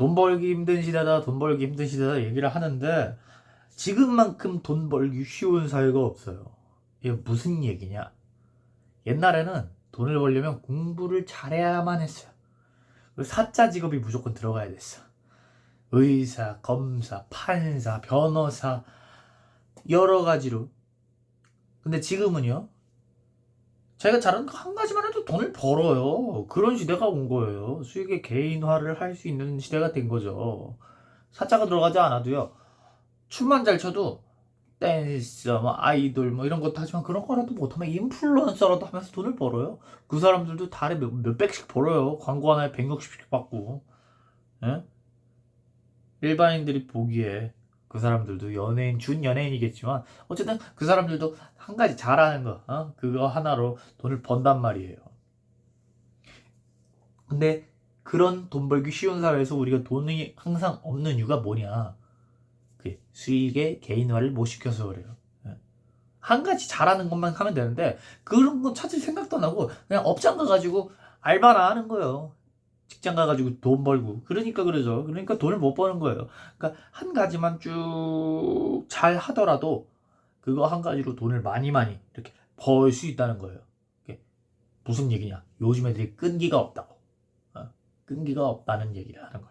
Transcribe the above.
돈 벌기 힘든 시대다, 돈 벌기 힘든 시대다 얘기를 하는데 지금만큼 돈 벌기 쉬운 사회가 없어요. 이게 무슨 얘기냐? 옛날에는 돈을 벌려면 공부를 잘해야만 했어요. 사자 직업이 무조건 들어가야 됐어. 의사, 검사, 판사, 변호사 여러 가지로. 근데 지금은요. 제가 잘하는 거 한 가지만 해도 돈을 벌어요. 그런 시대가 온 거예요. 수익의 개인화를 할 수 있는 시대가 된 거죠. 사자가 들어가지 않아도요. 춤만 잘 춰도 댄서, 뭐 아이돌 뭐 이런 것도 하지만 그런 거라도 못하면 인플루언서라도 하면서 돈을 벌어요. 그 사람들도 달에 몇, 몇 백씩 벌어요. 광고 하나에 160씩 받고. 예? 일반인들이 보기에 그 사람들도 연예인, 준 연예인이겠지만 어쨌든 그 사람들도 한 가지 잘하는 거, 어? 그거 하나로 돈을 번단 말이에요. 근데 그런 돈 벌기 쉬운 사회에서 우리가 돈이 항상 없는 이유가 뭐냐? 그 수익의 개인화를 못 시켜서 그래요. 예. 한 가지 잘하는 것만 하면 되는데 그런 건 찾을 생각도 안 하고 그냥 업장 가가지고 알바나 하는 거예요. 직장 가가지고 돈 벌고 그러니까 그러죠. 그러니까 돈을 못 버는 거예요. 그러니까 한 가지만 쭉 잘 하더라도 그거 한 가지로 돈을 많이 많이 이렇게 벌 수 있다는 거예요. 이게 무슨 얘기냐? 요즘 애들이 끈기가 없다고. 어? 끈기가 없다는 얘기를 하는 거예요.